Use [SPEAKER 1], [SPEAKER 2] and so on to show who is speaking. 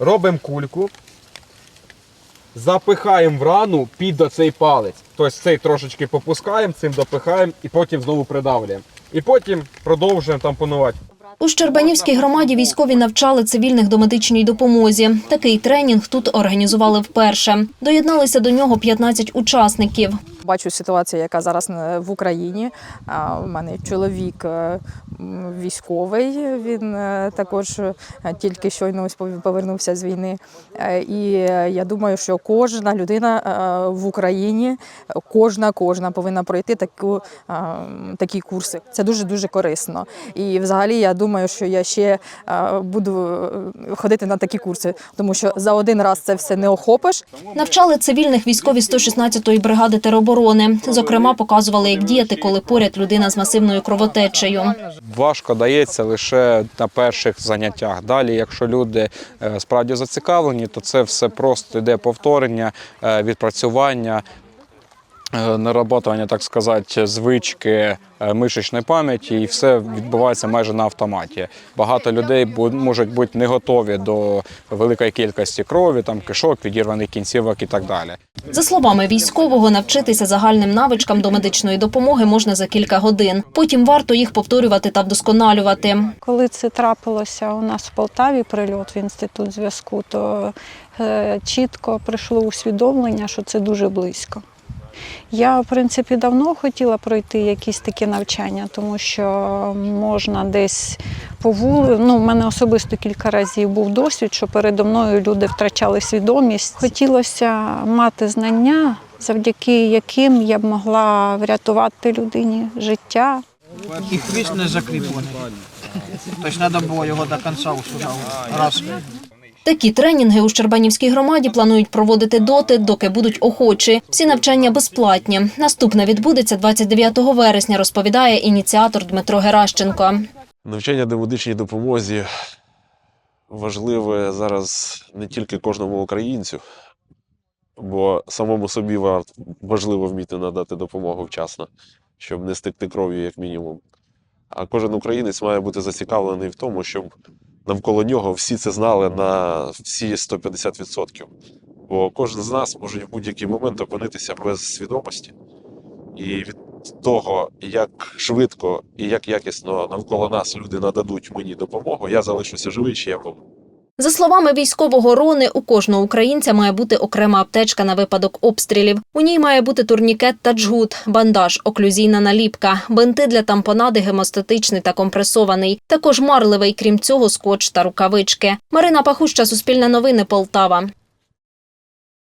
[SPEAKER 1] робимо кульку, запихаємо в рану під оцей палець. Тобто цей трошечки попускаємо, цим допихаємо і потім знову придавлюємо. І потім продовжуємо тампонувати.
[SPEAKER 2] У Щербанівській громаді військові навчали цивільних до медичній допомозі. Такий тренінг тут організували вперше. Доєдналися до нього 15 учасників.
[SPEAKER 3] Бачу ситуацію, яка зараз е, в Україні. У мене чоловік е, військовий. Він е, також тільки щойно повернувся з війни. І я думаю, що кожна людина в Україні, кожна кожна повинна пройти таку, такі курси. Це дуже дуже корисно. І взагалі я думаю, що я ще буду ходити на такі курси, тому що за один раз це все не охопиш.
[SPEAKER 2] Навчали цивільних військові 116-ї бригади тероборони. Зокрема, показували, як діяти, коли поряд людина з масивною кровотечею.
[SPEAKER 4] важко дається лише на перших заняттях. Далі, якщо люди е, справді зацікавлені, то це все просто йде повторення, е, відпрацювання. Е, Нароботування, так сказати, звички е, мишечної пам'яті, і все відбувається майже на автоматі. Багато людей можуть бути не готові до великої кількості крові, там кишок, відірваних кінцівок і так далі.
[SPEAKER 2] За словами військового, навчитися загальним навичкам до медичної допомоги можна за кілька годин. Потім варто їх повторювати та вдосконалювати.
[SPEAKER 5] Коли це трапилося у нас в Полтаві прильот в інститут зв'язку, то е, чітко прийшло усвідомлення, що це дуже близько. Я, в принципі, давно хотіла пройти якісь такі навчання, тому що можна десь по вули... Ну, в мене особисто кілька разів був досвід, що передо мною люди втрачали свідомість. Хотілося мати знання, завдяки яким я б могла врятувати людині життя,
[SPEAKER 6] І хвіст не закріплений. Тобто треба було його до кінця усужати. Раз.
[SPEAKER 2] Такі тренінги у Щербанівській громаді планують проводити доти, доки будуть охочі. Всі навчання безплатні. Наступне відбудеться 29 вересня, розповідає ініціатор Дмитро Геращенко.
[SPEAKER 7] Навчання до медичній допомозі важливе зараз не тільки кожному українцю, бо самому собі важливо вміти надати допомогу вчасно, щоб не стекти кров'ю, як мінімум. А кожен українець має бути зацікавлений в тому, щоб навколо нього всі це знали на всі 150%. Бо кожен з нас може в будь-який момент опинитися без свідомості. І від того, як швидко і як якісно навколо нас люди нададуть мені допомогу, я залишуся живий, чи я помру.
[SPEAKER 2] За словами військового Рони, у кожного українця має бути окрема аптечка на випадок обстрілів. У ній має бути турнікет та джгут, бандаж, оклюзійна наліпка, бинти для тампонади гемостатичний та компресований. Також марливий, крім цього, скотч та рукавички. Марина Пахуща, Суспільне новини, Полтава.